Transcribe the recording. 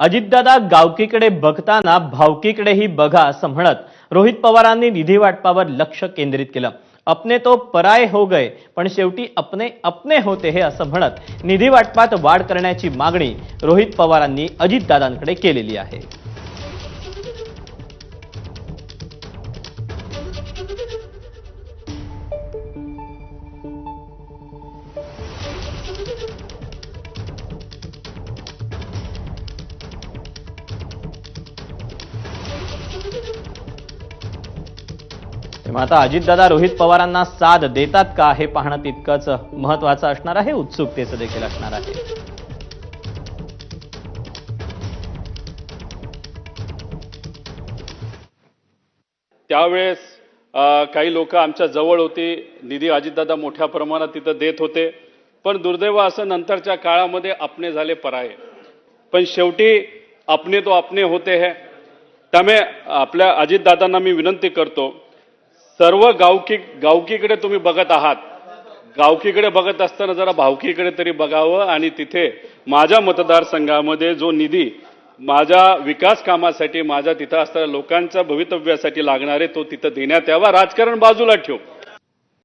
अजितदादा गावकीकडे बघताना भावकीकडेही बघा असं म्हणत रोहित पवारांनी निधी वाटपावर लक्ष केंद्रित केलं. अपने तो पराय हो गए पण शेवटी अपने अपने होते हे असं म्हणत निधी वाटपात वाढ करण्याची मागणी रोहित पवारांनी अजितदादांकडे केलेली आहे. तेव्हा आता अजितदादा रोहित पवारांना साथ देतात का हे पाहणं तितकंच महत्वाचं असणार आहे उत्सुकतेचं देखील असणार आहे. त्यावेळेस काही लोक आमच्या जवळ होती निधी अजितदादा मोठ्या प्रमाणात तिथं देत होते. पण दुर्दैव असं नंतरच्या काळामध्ये आपणे झाले पराये. पण शेवटी अपने तो आपणे होते है. त्यामुळे आपल्या अजितदादांना मी विनंती करतो सर्व गावकी गावकीकडे तुम्ही बघत आहात. गावकीकडे बघत असताना जरा भावकीकडे तरी बघावं आणि तिथे माझ्या मतदारसंघामध्ये जो निधी माझ्या विकास कामासाठी माझ्या तिथं असणाऱ्या लोकांच्या भवितव्यासाठी लागणारे तो तिथं देण्यात यावा. राजकारण बाजूला ठेव.